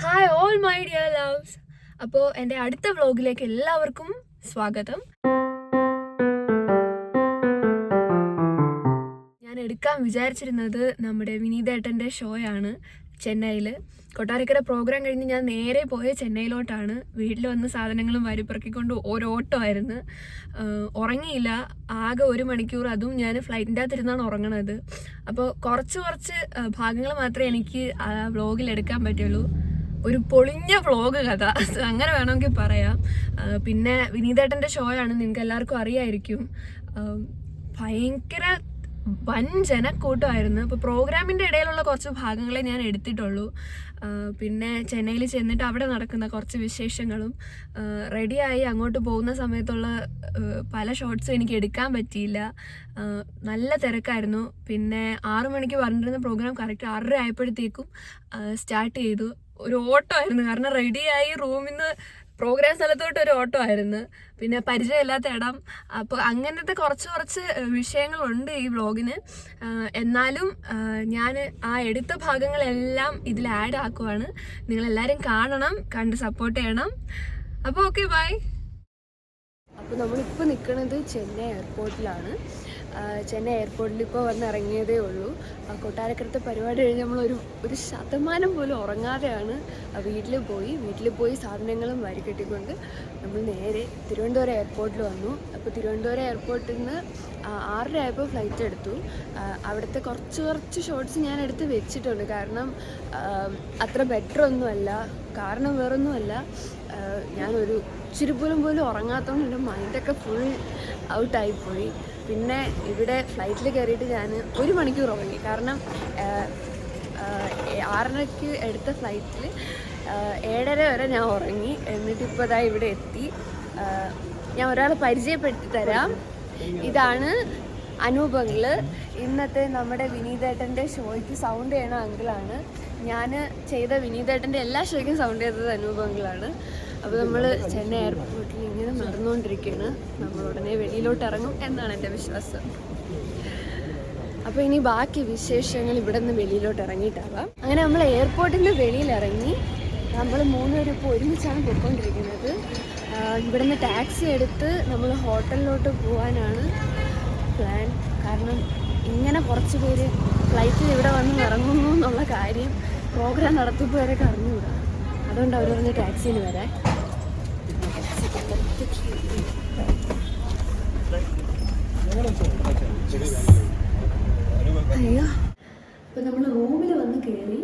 Hi all my dear loves അപ്പോൾ എന്റെ അടുത്ത വ്ലോഗിലേക്ക് എല്ലാവർക്കും സ്വാഗതം. ഞാൻ എടുക്കാൻ വിചാരിച്ചിരുന്നത് നമ്മുടെ വിനീതേട്ടന്റെ ഷോയാണ് ചെന്നൈയിൽ കൊട്ടാരക്കര പ്രോഗ്രാം കഴിഞ്ഞ് ഞാൻ നേരെ പോയ ചെന്നൈയിലോട്ടാണ്. വീട്ടിൽ വന്ന് സാധനങ്ങളും വരിപ്പിറക്കിക്കൊണ്ട് ആയിരുന്നു ഉറങ്ങിയില്ല. ആകെ ഒരു മണിക്കൂർ അതും ഞാൻ ഫ്ലൈറ്റിന്റെ അകത്തിരുന്നാണ് ഉറങ്ങണത്. അപ്പോൾ കുറച്ച് കുറച്ച് ഭാഗങ്ങൾ മാത്രമേ എനിക്ക് ആ വ്ലോഗിൽ എടുക്കാൻ പറ്റുള്ളൂ. ഒരു പൊളിഞ്ഞ വ്ളോഗ് കഥ. അങ്ങനെ വേണമെങ്കിൽ പറയാം. പിന്നെ വിനീതേട്ടന്റെ ഷോയാണ് നിങ്ങൾക്ക് എല്ലാവർക്കും അറിയായിരിക്കും. ഭയങ്കര വൻ ജനക്കൂട്ടമായിരുന്നു. അപ്പോൾ പ്രോഗ്രാമിന്റെ ഇടയിലുള്ള കുറച്ച് ഭാഗങ്ങളെ ഞാൻ എടുത്തിട്ടുള്ളൂ. പിന്നെ ചെന്നൈയിൽ ചെന്നിട്ട് അവിടെ നടക്കുന്ന കുറച്ച് വിശേഷങ്ങളും റെഡിയായി അങ്ങോട്ട് പോകുന്ന സമയത്തുള്ള പല ഷോട്ട്സും എനിക്ക് എടുക്കാൻ പറ്റിയില്ല. നല്ല തിരക്കായിരുന്നു. പിന്നെ ആറു മണിക്ക് പറഞ്ഞിരുന്ന പ്രോഗ്രാം കറക്റ്റ് ആറര ആയപ്പോഴത്തേക്കും സ്റ്റാർട്ട് ചെയ്തു. ഒരു ഓട്ടോ ആയിരുന്നു കാരണം റെഡിയായി റൂമിൽ നിന്ന് പ്രോഗ്രാം സ്ഥലത്തോട്ട് ഒരു ഓട്ടോ ആയിരുന്നു പിന്നെ പരിചയമില്ലാത്ത ഇടം. അപ്പോൾ അങ്ങനത്തെ കുറച്ച് കുറച്ച് വിഷയങ്ങളുണ്ട് ഈ വ്ളോഗിന് എന്നാലും ഞാൻ ആ എടുത്ത ഭാഗങ്ങളെല്ലാം ഇതിൽ ആഡ് ആക്കുവാണ്. നിങ്ങളെല്ലാവരും കാണണം കണ്ട് സപ്പോർട്ട് ചെയ്യണം. അപ്പോൾ ഓക്കെ ബൈ അപ്പോൾ നമ്മളിപ്പോൾ നിൽക്കുന്നത് ചെന്നൈ എയർപോർട്ടിലാണ് ചെന്നൈ എയർപോർട്ടിൽ ഇപ്പോൾ വന്ന് ഇറങ്ങിയതേ ഉള്ളൂ കൊട്ടാരക്കരത്തെ പരിപാടി കഴിഞ്ഞ് നമ്മളൊരു ഒരു ശതമാനം പോലും ഉറങ്ങാതെയാണ് വീട്ടിൽ പോയി. വീട്ടിൽ പോയി സാധനങ്ങളും വാരി കെട്ടിക്കൊണ്ട് നമ്മൾ നേരെ തിരുവനന്തപുരം എയർപോർട്ടിൽ വന്നു. അപ്പോൾ തിരുവനന്തപുരം എയർപോർട്ടിൽ നിന്ന് ആറര ആയപ്പോൾ ഫ്ലൈറ്റ് എടുത്തു. അവിടുത്തെ കുറച്ച് കുറച്ച് ഷോട്ട്സ് ഞാൻ എടുത്ത് വെച്ചിട്ടുണ്ട്. കാരണം അത്ര ബെറ്റർ ഒന്നുമല്ല. കാരണം വേറൊന്നുമല്ല. ഞാനൊരു ഇച്ചിരി പോലും പോലും ഉറങ്ങാത്തതുകൊണ്ട് എന്റെ മൈൻഡൊക്കെ ഫുൾ ഔട്ടായിപ്പോയി പിന്നെ ഇവിടെ ഫ്ലൈറ്റിൽ കയറിയിട്ട് ഞാൻ ഒരു മണിക്കൂർ ഉറങ്ങി. കാരണം ആറരയ്ക്ക് എടുത്ത ഫ്ലൈറ്റിൽ ഏഴര വരെ ഞാൻ ഉറങ്ങി. എന്നിട്ട് ഇപ്പോൾ ഇതാ ഇവിടെ എത്തി. ഞാൻ ഒരാളെ പരിചയപ്പെടുത്തി തരാം. ഇതാണ് അനൂപങ്ങൾ ഇന്നത്തെ നമ്മുടെ വിനീതേട്ടന്റെ ഷോയ്ക്ക് സൗണ്ട് ചെയ്യണ അങ്കിളാണ് ഞാൻ ചെയ്ത വിനീതേട്ടന്റെ എല്ലാ ഷോയ്ക്കും സൗണ്ട് ചെയ്തത് അനൂപ് അങ്കിളാണ് അപ്പോൾ നമ്മൾ ചെന്നൈ എയർപോർട്ടിൽ ഇങ്ങനെ നടന്നുകൊണ്ടിരിക്കുകയാണ് നമ്മൾ ഉടനെ വെളിയിലോട്ട് ഇറങ്ങും എന്നാണ് എന്റെ വിശ്വാസം. അപ്പോൾ ഇനി ബാക്കി വിശേഷങ്ങൾ ഇവിടെ നിന്ന് വെളിയിലോട്ട് ഇറങ്ങിയിട്ടാവാം. അങ്ങനെ നമ്മൾ എയർപോർട്ടിൽ നിന്ന് വെളിയിൽ ഇറങ്ങി നമ്മൾ മൂന്നുപേരും ഇപ്പോൾ ഒരുമിച്ചാണ് പോയിക്കൊണ്ടിരിക്കുന്നത്. ഇവിടുന്ന് ടാക്സി എടുത്ത് നമ്മൾ ഹോട്ടലിലോട്ട് പോകാനാണ് പ്ലാൻ കാരണം ഇങ്ങനെ കുറച്ച് പേര് ഫ്ലൈറ്റിൽ ഇവിടെ വന്ന് ഇറങ്ങുന്നു എന്നുള്ള കാര്യം പ്രോഗ്രാം നടത്തിപ്പോരൊക്കെ അറിഞ്ഞുകൂടാ അതുകൊണ്ട് അവർ പറഞ്ഞ് ടാക്സിയിൽ വരാൻ അയ്യോ. അപ്പോൾ നമ്മൾ റൂമിൽ വന്ന് കയറി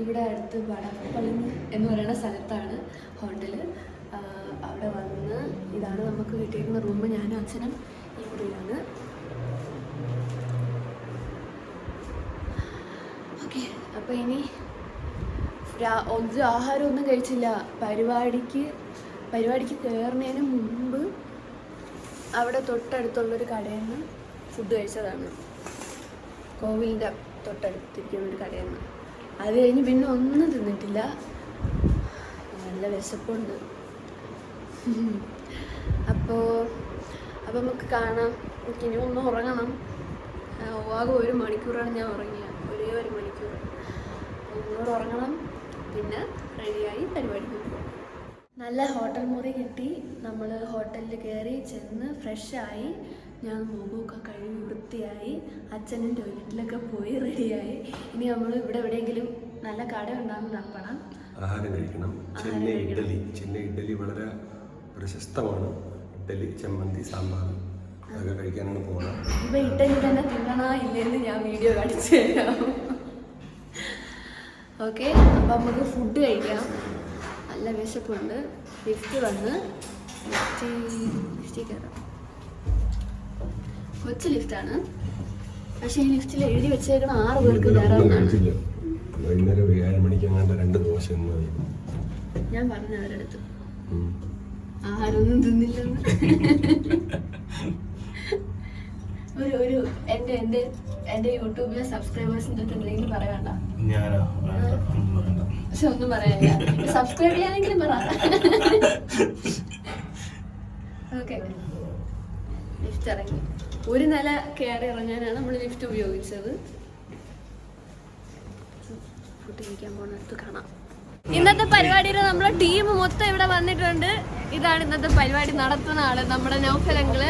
ഇവിടെ അടുത്ത് വടപ്പള്ളി എന്ന് പറയുന്ന സ്ഥലത്താണ് ഹോട്ടൽ അവിടെ വന്ന് ഇതാണ് നമുക്ക് കിട്ടിയിരുന്ന റൂം. ഞാനും അച്ഛനും ഈ മുറിയിലാണ്. ഓക്കെ അപ്പോൾ ഇനി ഒരു ആഹാരമൊന്നും കഴിച്ചില്ല. പരിപാടിക്ക് പരിപാടിക്ക് കയറുന്നതിന് മുമ്പ് അവിടെ തൊട്ടടുത്തുള്ളൊരു കടയിൽ നിന്ന് ഫുഡ് കഴിച്ചതാണ്. കോവിലിന്റെ തൊട്ടടുത്തിരിക്കുന്ന ഒരു കടയിൽ നിന്ന് അത് കഴിഞ്ഞ് പിന്നെ ഒന്നും തിന്നിട്ടില്ല. നല്ല വിശപ്പുണ്ട്. അപ്പോൾ അപ്പോൾ നമുക്ക് കാണാം. എനിക്ക് ഇനി ഒന്ന് ഉറങ്ങണം. ആകെ ഒരു മണിക്കൂറാണ് ഞാൻ ഉറങ്ങിയത്. ഒരേ ഒരു മണിക്കൂർ ഒന്നുകൂടെ ഉറങ്ങണം. പിന്നെ റെഡിയായി പരിപാടിക്ക് പോകും നല്ല ഹോട്ടൽ മുറി കിട്ടി. നമ്മൾ ഹോട്ടലിൽ കയറി ചെന്ന് ഫ്രഷായി ഞാൻ മുഖമൊക്കെ കഴുകി വൃത്തിയായി. അച്ഛനും ടോയ്ലറ്റിലൊക്കെ പോയി റെഡിയായി ഇനി നമ്മൾ ഇവിടെ എവിടെയെങ്കിലും നല്ല കട ഉണ്ടാകുന്ന തപ്പണം ആഹാരം കഴിക്കണം. ചെന്നൈ ഇഡലി ചെന്നൈ ഇഡലി വളരെ പ്രശസ്തമാണ്. ഇഡലി ചമ്മന്തി സാമ്പാർ. അതൊക്കെ കഴിക്കാനാണ് പോകുന്നത് ഇപ്പം ഇഡലി തന്നെ തിന്നണോ ഇല്ലെന്ന് ഞാൻ വീഡിയോ കാണിച്ചു തരാം. ഓക്കെ അപ്പം നമുക്ക് ഫുഡ് കഴിക്കാം. നല്ല വിശപ്പുണ്ട്. ലിഫ്റ്റ് വന്ന് ലിഫ്റ്റ് ലിഫ്റ്റിൽ കയറാം കൊച്ചു ലിഫ്റ്റാണ് പക്ഷേ ഈ ലിഫ്റ്റിൽ എഴുതി വെച്ചേക്കണ ആറ് പേർക്ക് വേറെ കയറാവുന്നതാണ് കഴിച്ചില്ല വൈകുന്നേരം ഏഴ് മണിക്ക് അങ്ങാണ്ട് രണ്ട് ദോശ ഞാൻ പറഞ്ഞു അവരടുത്ത് ആഹാരമൊന്നും തിന്നില്ലെന്ന്. ഒരു ഒരു എന്റെ എന്റെ എന്റെ യൂട്യൂബിലെ സബ്സ്ക്രൈബേഴ്സിന്റെ അടുത്ത് എന്തെങ്കിലും പറയണ്ട ഞാനോ? പക്ഷെ ഒന്നും പറയാനില്ല. സബ്സ്ക്രൈബ് ചെയ്യാനെങ്കിലും പറ. ലിഫ്റ്റ് ഇറങ്ങി. ഒരു നില കയറി ഇറങ്ങാനാണ് നമ്മൾ ലിഫ്റ്റ് ഉപയോഗിച്ചത്. ഇന്നത്തെ പരിപാടിയിൽ നമ്മളെ ടീം മൊത്തം ഇവിടെ വന്നിട്ടുണ്ട്. ഇതാണ് ഇന്നത്തെ പരിപാടി നടത്തുന്ന ആൾ. നമ്മുടെ നൗഫൽ അങ്കിൾ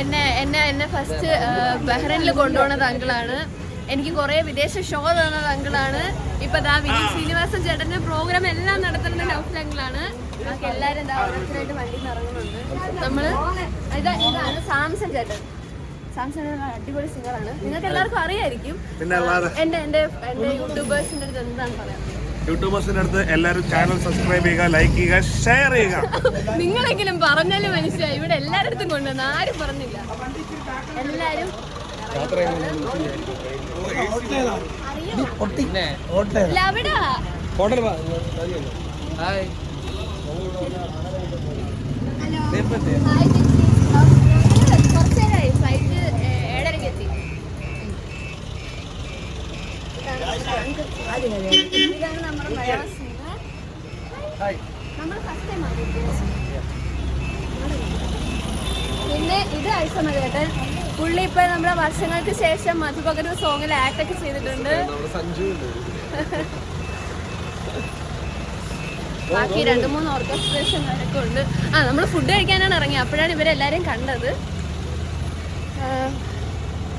എന്നെ എന്നെ എന്നെ ഫസ്റ്റ് ബഹ്റൈനിൽ കൊണ്ടുപോണത് അങ്കിളാണ്. എനിക്ക് കുറെ വിദേശ ഷോ തന്നത് അങ്കിളാണ് ഇപ്പൊ ദാ വിനീത് ശ്രീനിവാസൻ ചേട്ടന്റെ പ്രോഗ്രാം എല്ലാം നടത്തുന്നത് നൗഫൽ അങ്കിളാണ് ബാക്കി എല്ലാരും ദാ ഓരോരുത്തരായിട്ട് വണ്ടിയിൽ നിന്ന് ഇറങ്ങുന്നുണ്ട് നമ്മൾ ഇതാ ഇതാണ് സാംസൺ ചേട്ടൻ. സാംസൺ അടിപൊളി സിംഗറാണ് നിങ്ങൾക്ക് എല്ലാവർക്കും അറിയായിരിക്കും. എന്റെ എന്റെ എന്റെ യൂട്യൂബേഴ്സിന്റെ അടുത്ത് എന്താണ് പറയാം യൂട്യൂബേഴ്സിന്റെ അടുത്ത് എല്ലാവരും ചാനൽ സബ്സ്ക്രൈബ് ചെയ്യുക ലൈക്ക് ചെയ്യുക ഷെയർ ചെയ്യുക. നിങ്ങളെങ്കിലും പറഞ്ഞാലും മനസ്സിലായി. ഇവിടെ എല്ലാരടുത്തും കൊണ്ടുവന്ന് ആരും പറഞ്ഞില്ല. എല്ലാരും ഇല്ല, അവിടാ കുറച്ച് നേരമായി ഫ്ലൈറ്റ് ഏഴരയ്ക്ക് എത്തി ഇതാണ് നമ്മുടെ മലയാളം സിനിമ നമ്മൾ ഫസ്റ്റ് ടൈം പിന്നെ ഇത് ഐസമകേട്ടൻ പുള്ളി ഇപ്പൊ നമ്മുടെ വർഷങ്ങൾക്ക് ശേഷം മധുപകരു സോങ്ങിൽ ആക്ട് ഒക്കെ ചെയ്തിട്ടുണ്ട്. ബാക്കി രണ്ട് മൂന്ന് ഓർക്കസ്ട്രേഷൻ ഒക്കെ ഉണ്ട്. ആ നമ്മൾ ഫുഡ് കഴിക്കാനാണ് ഇറങ്ങിയത്. അപ്പോഴാണ് ഇവരെല്ലാരും കണ്ടത്.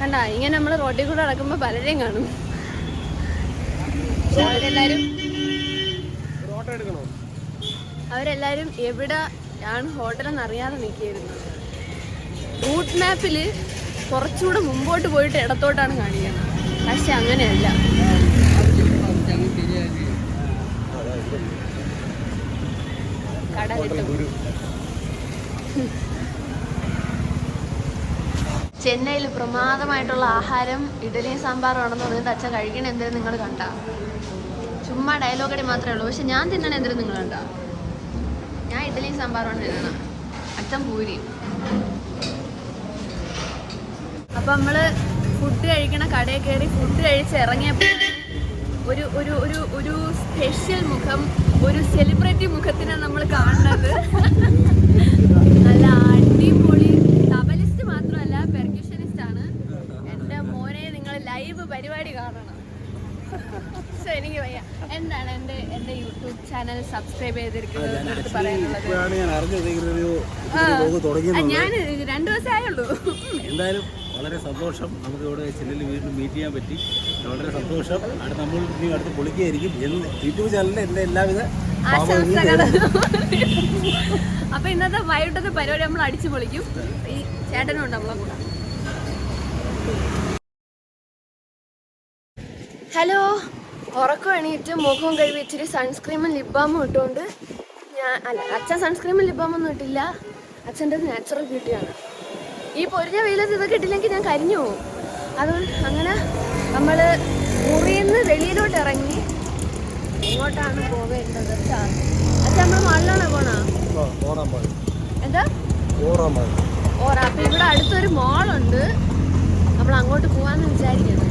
കണ്ട ഇങ്ങനെ നമ്മൾ റോഡിൽ കൂടെ നടക്കുമ്പോൾ പലരെയും കാണും. അവരെല്ലാരും അവരെല്ലാരും എവിടെ ആണ് ഹോട്ടലെന്ന് അറിയാതെ നിൽക്കുകയായിരുന്നു. റൂട്ട് മാപ്പിൽ കുറച്ചുകൂടെ മുമ്പോട്ട് പോയിട്ട് ഇടത്തോട്ടാണ് കാണിക്കുന്നത്. പക്ഷെ അങ്ങനെയല്ല. ചെന്നൈയിൽ പ്രമാദമായിട്ടുള്ള ആഹാരം ഇഡലിയും സാമ്പാറും ആണെന്ന് പറഞ്ഞിട്ട് അച്ഛൻ കഴിക്കണ എന്തേലും നിങ്ങൾ കണ്ട? ചുമ്മാ ഡയലോഗ് ഡയലോഗടി മാത്രമേ ഉള്ളൂ. പക്ഷെ ഞാൻ തിന്നണ എന്തേലും നിങ്ങൾ കണ്ട? ഞാൻ ഇഡലിയും സാമ്പാറുമാണ് തിന്നണം. അച്ഛൻ പൂരി. അപ്പൊ നമ്മൾ ഫുഡ് കഴിക്കണ കടയിൽ കയറി ഫുഡ് കഴിച്ച് ഇറങ്ങിയപ്പോൾ ഒരു ഒരു ഒരു ഒരു സ്പെഷ്യൽ മുഖം ഒരു സെലിബ്രിറ്റി മുഖത്തിനെ നമ്മൾ കാണുന്നത്. നല്ല അടിപൊളി തബലിസ്റ്റ് മാത്രമല്ല പെർക്യൂഷനിസ്റ്റ് ആണ്. എന്റെ മോനെ നിങ്ങൾ ലൈവ് പരിപാടി കാണണം. പക്ഷെ എനിക്ക് വയ്യ. എന്താണ് എന്റെ എന്റെ യൂട്യൂബ് ചാനൽ സബ്സ്ക്രൈബ് ചെയ്തിരിക്കുന്നത് പറയാനുള്ളത്? ഞാൻ രണ്ടു ദിവസമേ ആയുള്ളൂ എന്തായാലും വളരെ സന്തോഷം. നമുക്ക് ഇവിടെ ചെല്ലിൽ വീണ്ടും മീറ്റ് ചെയ്യാൻ പറ്റി. വളരെ സന്തോഷം. അടുത്ത് നമ്മൾ ഇനി അടുത്ത് പൊളിക്കുകയായിരിക്കും. എന്ന് യൂട്യൂബ് ചാനലിൽ എന്റെ എല്ലാവിധ ആശംസകൾ അപ്പൊ ഇന്നത്തെ വൈകിട്ടത്തെ പരിപാടി നമ്മൾ അടിച്ചു പൊളിക്കും. ഈ ചേട്ടനും ഉണ്ട് നമ്മളെ കൂടെ. ഹലോ. ഉറക്കം എണീറ്റ് മുഖവും കഴുകി ഇച്ചിരി സൺസ്ക്രീമും ലിബാമും ഇട്ടുകൊണ്ട് ഞാൻ അല്ല അച്ഛൻ സൺസ്ക്രീമും ലിബാമൊന്നും ഇട്ടില്ല. അച്ഛന്റെ നാച്ചുറൽ ബ്യൂട്ടിയാണ് ഈ പൊരിഞ്ഞ വെയിലത്ത് ഇതൊക്കെ കിട്ടില്ലെങ്കിൽ ഞാൻ കരിഞ്ഞു പോകും അതുകൊണ്ട് അങ്ങനെ നമ്മൾ മുറിയിൽ നിന്ന് വെളിയിലോട്ട് ഇറങ്ങി ഇങ്ങോട്ടാണ് പോവേണ്ടത് അച്ഛാ നമ്മൾ മള്ളാണോ പോണാ? എന്താ? ഓറ അപ്പൊ ഇവിടെ അടുത്തൊരു മോളുണ്ട്. നമ്മൾ അങ്ങോട്ട് പോവാന്ന് വിചാരിക്കുന്നു.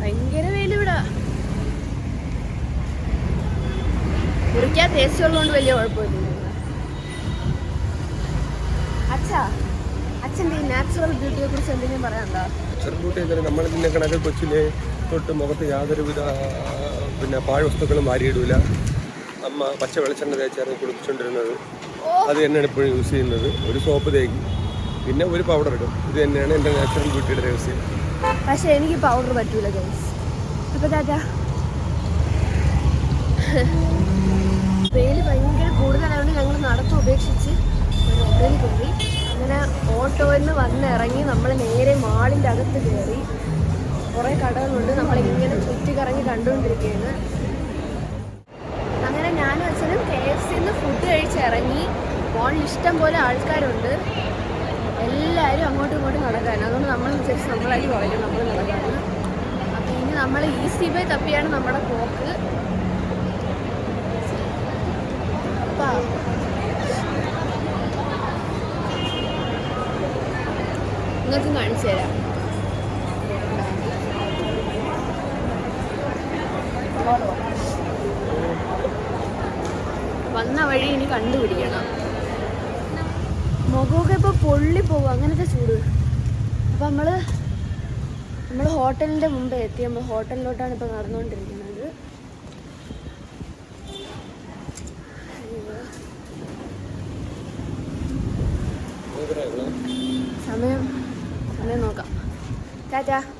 ഭയങ്കര വെയിൽ ഇവിടെ. കുറിക്കാൻ ഉള്ളതുകൊണ്ട് വലിയ കുഴപ്പമില്ല അച്ഛാ അച്ഛന്റെ ഈ നാച്ചുറൽ ബ്യൂട്ടിയെ കുറിച്ച് എന്തെങ്കിലും പറയാനുണ്ടോ? ചെറുകൂട്ടി എന്നാൽ നമ്മൾ പിന്നെ കണക്ക് കൊച്ചിലെ തൊട്ട് മുഖത്ത് യാതൊരുവിധ പിന്നെ പാഴ്വസ്തുക്കളും വാരിയിടൂല. അമ്മ പച്ച വെളിച്ചെണ്ണ തേച്ചാണ് കുളിപ്പിച്ചുകൊണ്ടിരുന്നത് അത് തന്നെയാണ് ഇപ്പോഴും യൂസ് ചെയ്യുന്നത്. ഒരു സോപ്പ് തേക്കും. പിന്നെ ഒരു പൗഡർ ഇടും. ഇത് തന്നെയാണ് എന്റെ നാച്ചുറൽ ബ്യൂട്ടിയുടെ രഹസ്യം. പക്ഷേ എനിക്ക് പൗഡർ പറ്റൂല ഗൈസ് അപ്പൊ ദാദാ വെയിൽ ഭയങ്കര കൂടുതലായതുകൊണ്ട് ഞങ്ങൾ നടത്തം ഉപേക്ഷിച്ച് ഒരു ഓട്ടോയിൽ കയറി അങ്ങനെ ഓട്ടോയിൽ നിന്ന് വന്നിറങ്ങി നമ്മൾ നേരെ മാളിന്റെ അകത്ത് കയറി കുറേ കടകളുണ്ട്. നമ്മളിങ്ങനെ ചുറ്റിക്കറങ്ങി കണ്ടുകൊണ്ടിരിക്കുകയാണ് അങ്ങനെ ഞാനും അച്ഛനും കെ എഫ് സിന്ന് ഫുഡ് കഴിച്ച് ഇറങ്ങി ഇഷ്ടം പോലെ ആൾക്കാരുണ്ട്. എല്ലാവരും അങ്ങോട്ടും ഇങ്ങോട്ടും നടക്കാൻ അതുകൊണ്ട് നമ്മൾ വിചാരിച്ച് നമ്മളായി പറയും നമ്മൾ നടക്കാനും അപ്പം ഇനി നമ്മൾ ഈസി ബൈ തപ്പിയാണ് നമ്മുടെ പോക്ക്. അപ്പാ നിങ്ങൾക്ക് കാണിച്ചു തരാം. വന്ന വഴി ഇനി കണ്ടുപിടിക്കണം. മുഖമൊക്കെ ഇപ്പോൾ പൊള്ളി പോകും. അങ്ങനത്തെ ചൂട്. അപ്പം നമ്മൾ നമ്മൾ ഹോട്ടലിന്റെ മുമ്പേ എത്തി. നമ്മൾ ഹോട്ടലിലോട്ടാണ് ഇപ്പോൾ നടന്നുകൊണ്ടിരിക്കുന്നത് ടാറ്റാ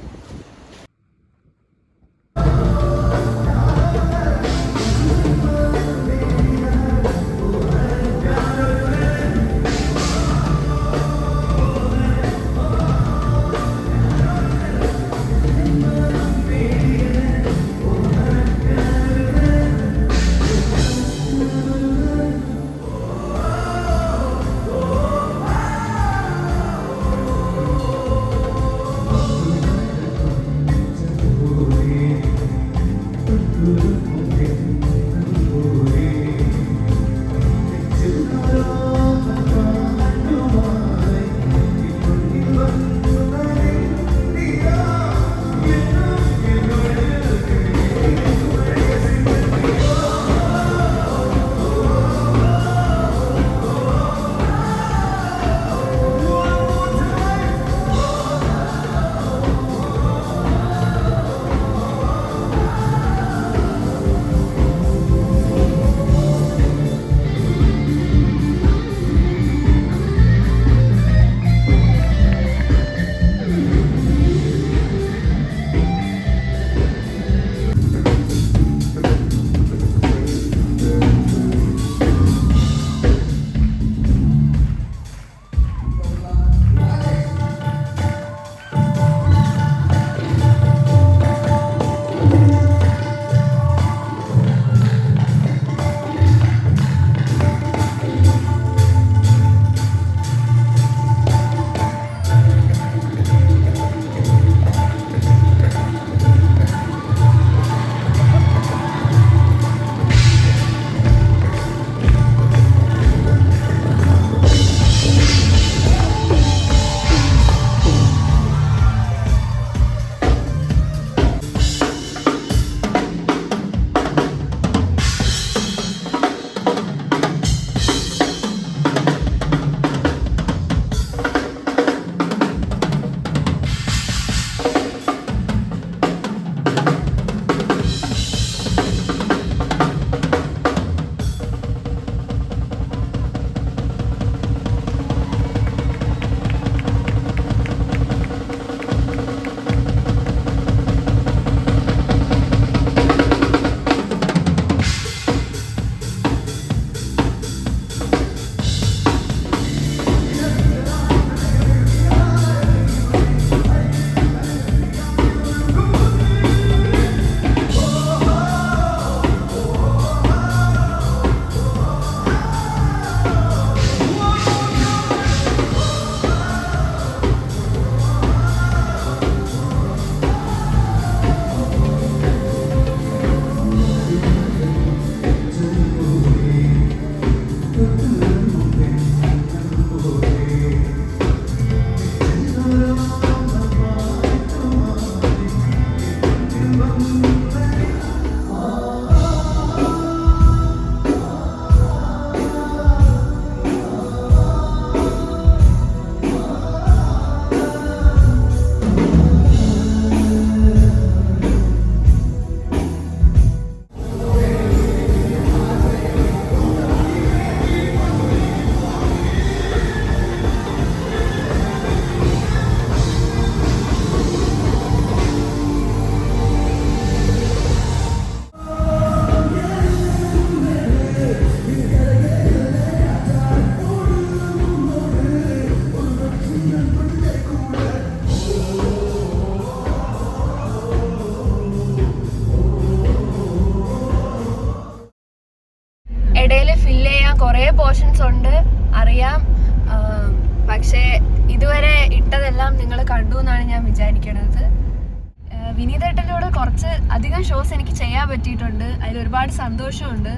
പറ്റിയിട്ടുണ്ട്. അതിൽ ഒരുപാട് സന്തോഷമുണ്ട്.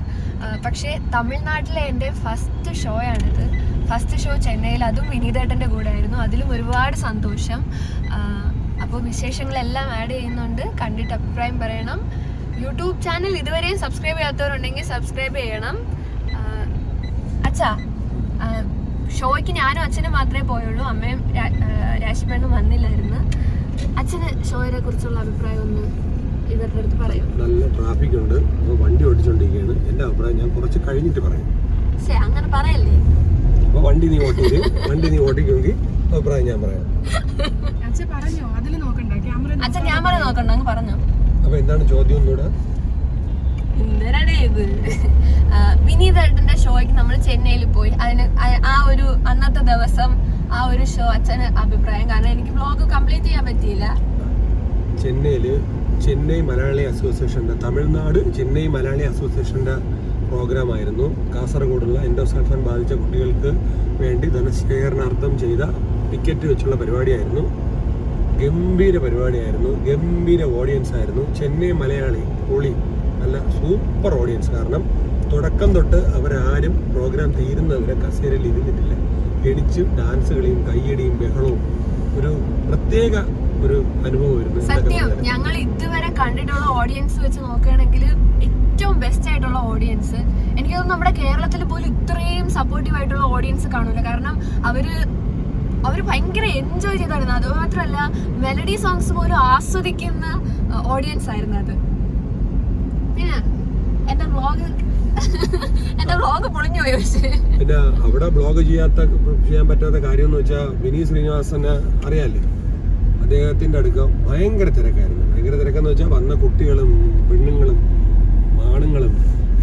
പക്ഷേ തമിഴ്നാട്ടിലെ എന്റെ ഫസ്റ്റ് ഷോയാണിത് ഫസ്റ്റ് ഷോ ചെന്നൈയിൽ അതും വിനീതേട്ടന്റെ കൂടെ ആയിരുന്നു അതിലും ഒരുപാട് സന്തോഷം. അപ്പോൾ വിശേഷങ്ങളെല്ലാം ആഡ് ചെയ്യുന്നുണ്ട്. കണ്ടിട്ട് അഭിപ്രായം പറയണം. യൂട്യൂബ് ചാനൽ ഇതുവരെയും സബ്സ്ക്രൈബ് ചെയ്യാത്തവരുണ്ടെങ്കിൽ സബ്സ്ക്രൈബ് ചെയ്യണം. അച്ഛാ ഷോയ്ക്ക് ഞാനും അച്ഛനും മാത്രമേ പോയുള്ളൂ. അമ്മയും രാശിപ്പെണ്ണും വന്നില്ലായിരുന്നു. അച്ഛന് ഷോയെ കുറിച്ചുള്ള അഭിപ്രായം ഒന്ന് നല്ല ട്രാഫിക് ഉണ്ട്. അപ്പോൾ വണ്ടി ഓടിച്ചുകൊണ്ടിരിക്കുകയാണ് എന്റെ അഭിപ്രായം ഞാൻ കുറച്ച് കഴിഞ്ഞിട്ട് പറയാം. അങ്ങനെ പറയല്ലേ? അപ്പോൾ വണ്ടി നീ ഓട്ടിയത് വണ്ടി നീ ഓട്ടിക്കുമെങ്കിൽ അഭിപ്രായം ഞാൻ പറയാം. അപ്പൊ പറഞ്ഞോ? അതിൽ നോക്കണ്ട. ക്യാമറ അച്ഛൻ ഞാൻ പറയാൻ നോക്കണ്ട. അങ്ങ് പറഞ്ഞോ. അപ്പോൾ എന്താണ് ചോദ്യം ഒന്നുകൂടെ? ഇത്? വിനീതേട്ടന്റെ ഷോയ്ക്ക് നമ്മൾ ചെന്നൈയിൽ പോയി. അതിന് ആ- ആ ഒരു അന്നത്തെ ദിവസം ആ ഒരു ഷോ അച്ഛന് അഭിപ്രായം. കാരണം എനിക്ക് ബ്ലോഗ് കംപ്ലീറ്റ് ചെയ്യാൻ പറ്റിയില്ല. ചെന്നൈയിൽ ചെന്നൈ മലയാളി അസോസിയേഷന്റെ തമിഴ്നാട് ചെന്നൈ മലയാളി അസോസിയേഷന്റെ പ്രോഗ്രാമായിരുന്നു. കാസർഗോഡുള്ള എൻഡോസൾഫാൻ ബാധിച്ച കുട്ടികൾക്ക് വേണ്ടി ധനശേഖരണാർത്ഥം ചെയ്ത ടിക്കറ്റ് വെച്ചുള്ള പരിപാടിയായിരുന്നു. ഗംഭീര പരിപാടിയായിരുന്നു. ഗംഭീര ഓഡിയൻസ് ആയിരുന്നു. ചെന്നൈ മലയാളി പൊളി നല്ല സൂപ്പർ ഓഡിയൻസ് കാരണം തുടക്കം തൊട്ട് അവരാരും പ്രോഗ്രാം തീരുന്നവരെ കസേരയിൽ ഇരുന്നിട്ടില്ല. എണിച്ച് ഡാൻസ് കളിയും കയ്യടിയും ബഹളവും ഒരു പ്രത്യേക ഒരു അനുഭവമായിരുന്നു സത്യം. ഞങ്ങൾ ഇതുവരെ കണ്ടിട്ടുള്ള ഓഡിയൻസ് വെച്ച് നോക്കുകയാണെങ്കിൽ ഏറ്റവും ബെസ്റ്റ് ആയിട്ടുള്ള ഓഡിയൻസ് എനിക്ക് തോന്നുന്നു നമ്മുടെ കേരളത്തിൽ പോലും ഇത്രയും സപ്പോർട്ടീവ് ആയിട്ടുള്ള ഓഡിയൻസ് കാണൂല. കാരണം അവർ അവർ ഭയങ്കര എൻജോയ് ചെയ്തായിരുന്നു. അത് മാത്രമല്ല മെലഡി സോങ്സ് പോലും ആസ്വദിക്കുന്ന ഓഡിയൻസ് ആയിരുന്നു അത്. പിന്നെ എന്റെ വ്ളോഗ് എന്റെ വ്ളോഗ് പൊളിഞ്ഞു പോയി പക്ഷേ. പിന്നെ അവിടെ ബ്ലോഗ് ചെയ്യാത്ത ചെയ്യാൻ പറ്റാത്ത കാര്യം എന്ന് വെച്ചാൽ വിനീത് ശ്രീനിവാസനെ അറിയാല്ലേ? അദ്ദേഹത്തിന്റെ അടുക്ക ഭയങ്കര തിരക്കായിരുന്നു. ഭയങ്കര തിരക്കെന്ന് വെച്ചാൽ വന്ന കുട്ടികളും പെണ്ണുങ്ങളും ആണുങ്ങളും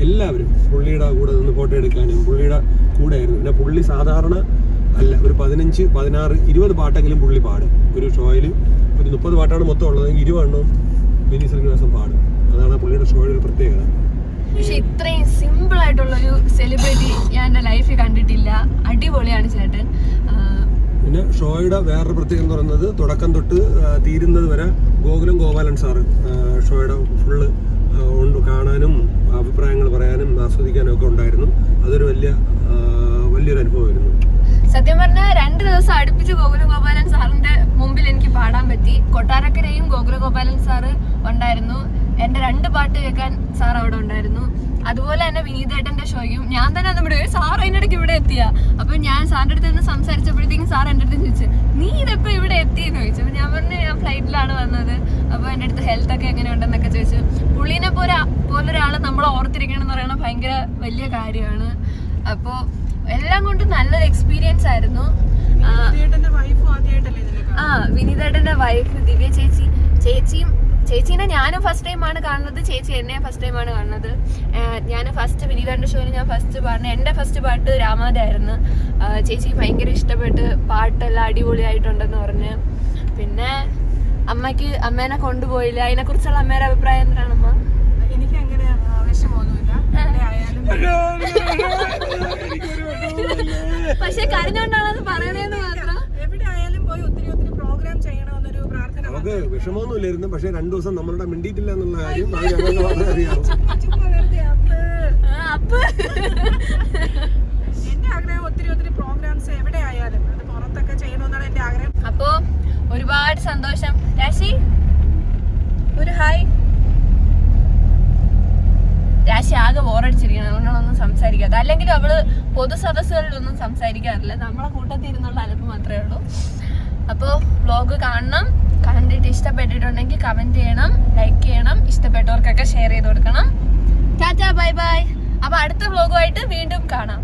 എല്ലാവരും പുള്ളിയുടെ കൂടെ നിന്ന് ഫോട്ടോ എടുക്കാനും പുള്ളിയുടെ കൂടെ ആയിരുന്നു. പിന്നെ പുള്ളി സാധാരണ അല്ല ഒരു പതിനഞ്ച് പതിനാറ് ഇരുപത് പാട്ടെങ്കിലും പുള്ളി പാടും. ഒരു ഷോയിൽ ഒരു മുപ്പത് പാട്ടാണ് മൊത്തം ഉള്ളതെങ്കിൽ ഇരുപെണ്ണവും മിനി ശ്രീനിവാസൻ പാടും. അതാണ് പുള്ളിയുടെ ഷോയുടെ ഒരു പ്രത്യേകത. പക്ഷെ ഇത്രയും സിമ്പിൾ ആയിട്ടുള്ള ഒരു സെലിബ്രിറ്റി ഞാൻ എന്റെ ലൈഫിൽ കണ്ടിട്ടില്ല. അടിപൊളിയാണ് ചേട്ടൻ. പിന്നെ ഷോയുടെ വേറൊരു പ്രത്യേകത എന്ന് പറയുന്നത് തുടക്കം തൊട്ട് തീരുന്നത് വരെ ഗോകുലം ഗോപാലൻ സാറ് ഷോയുടെ ഫുള്ള് ഉണ്ട് കാണാനും അഭിപ്രായങ്ങൾ പറയാനും ആസ്വദിക്കാനും ഒക്കെ ഉണ്ടായിരുന്നു. അതൊരു വലിയ വലിയൊരു അനുഭവമായിരുന്നു. സത്യം പറഞ്ഞാൽ രണ്ട് ദിവസം അടുപ്പിച്ച് ഗോകുല ഗോപാലൻ സാറിന്റെ മുമ്പിൽ എനിക്ക് പാടാൻ പറ്റി. കൊട്ടാരക്കരയും ഗോകുല ഗോപാലൻ സാറ് ഉണ്ടായിരുന്നു. എന്റെ രണ്ട് പാട്ട് കേൾക്കാൻ സാർ അവിടെ ഉണ്ടായിരുന്നു. അതുപോലെ തന്നെ വിനീതേട്ടന്റെ ഷോയും ഞാൻ തന്നെ നമ്മുടെ സാർ അതിനിടയ്ക്ക് ഇവിടെ എത്തിയ. അപ്പൊ ഞാൻ സാറിന്റെ അടുത്ത് നിന്ന് സംസാരിച്ചപ്പോഴത്തേക്കും സാർ എന്റെ അടുത്ത് ചോദിച്ചു നീ ഇതെപ്പോ ഇവിടെ എത്തി എന്ന് ചോദിച്ചു. അപ്പൊ ഞാൻ പറഞ്ഞു ഞാൻ ഫ്ലൈറ്റിലാണ് വന്നത്. അപ്പൊ എന്റെ അടുത്ത് ഹെൽത്ത് ഒക്കെ എങ്ങനെ ഉണ്ടെന്നൊക്കെ ചോദിച്ചു. പുള്ളീനെ പോലെ പോലൊരാൾ നമ്മൾ ഓർത്തിരിക്കണം എന്ന് പറയുന്നത് ഭയങ്കര വലിയ കാര്യമാണ്. അപ്പോൾ എല്ലാം കൊണ്ടും നല്ലൊരു എക്സ്പീരിയൻസ് ആയിരുന്നു. ആ വിനീതേട്ടന്റെ വൈഫ് ദിവ്യ ചേച്ചി ചേച്ചിയും ചേച്ചീനെ ഞാനും ഫസ്റ്റ് ടൈമാണ് കാണുന്നത്. ചേച്ചി എന്നെ ഫസ്റ്റ് ടൈമാണ് കാണുന്നത്. ഞാൻ ഫസ്റ്റ് വിനീതേട്ടന്റെ ഷോയിൽ ഞാൻ ഫസ്റ്റ് പാടുന്നത് എന്റെ ഫസ്റ്റ് പാട്ട് രാമാദയായിരുന്നു ചേച്ചി ഭയങ്കര ഇഷ്ടപ്പെട്ട് പാട്ടെല്ലാം അടിപൊളിയായിട്ടുണ്ടെന്ന് പറഞ്ഞ്. പിന്നെ അമ്മയ്ക്ക് അമ്മേനെ കൊണ്ടുപോയില്ല. അതിനെക്കുറിച്ചുള്ള അമ്മേടെ അഭിപ്രായം എന്താണ് അമ്മ? എനിക്ക് അങ്ങനെ ആ, വിഷമമൊന്നുമില്ല എവിടെ ആയാലും പക്ഷെ കരഞ്ഞോണ്ടാണ് അത് പറയണേന്ന് മാത്രം എവിടെ ആയാലും പോയി ഒത്തിരി ഒത്തിരി പ്രോഗ്രാം ചെയ്യണമെന്നൊരു പ്രാർത്ഥന വിഷമമൊന്നും ഇല്ലായിരുന്നു പക്ഷേ രണ്ടു ദിവസം നമ്മളുടെ മിണ്ടിയിട്ടില്ല എന്നുള്ള കാര്യം അത് ഞങ്ങൾക്ക് വളരെ അറിയാം എന്റെ ആഗ്രഹം ഒത്തിരി ഒത്തിരി പ്രോഗ്രാംസ് എവിടെ ആയാലും അത് പുറത്തൊക്കെ ചെയ്യണമെന്നാണ് എന്റെ ആഗ്രഹം. അപ്പോ ഒരുപാട് സന്തോഷം. രാശി? ഒരു ഹായ്. രാശി ആകെ ബോറടിച്ചിരിക്കണം അതുകൊണ്ടാണൊന്നും സംസാരിക്കാതെ അല്ലെങ്കിൽ അവൾ പൊതു സദസ്സുകളിലൊന്നും സംസാരിക്കാറില്ല. നമ്മളെ കൂട്ടത്തിൽ ഇരുന്നുള്ള അലപ്പ് മാത്രമേ ഉള്ളൂ. അപ്പോൾ വ്ലോഗ് കാണണം. കണ്ടിട്ട് ഇഷ്ടപ്പെട്ടിട്ടുണ്ടെങ്കിൽ കമന്റ് ചെയ്യണം ലൈക്ക് ചെയ്യണം ഇഷ്ടപ്പെട്ടവർക്കൊക്കെ ഷെയർ ചെയ്ത് കൊടുക്കണം. ടാറ്റാ ബൈ ബൈ അപ്പൊ അടുത്ത വ്ലോഗുമായിട്ട് വീണ്ടും കാണാം.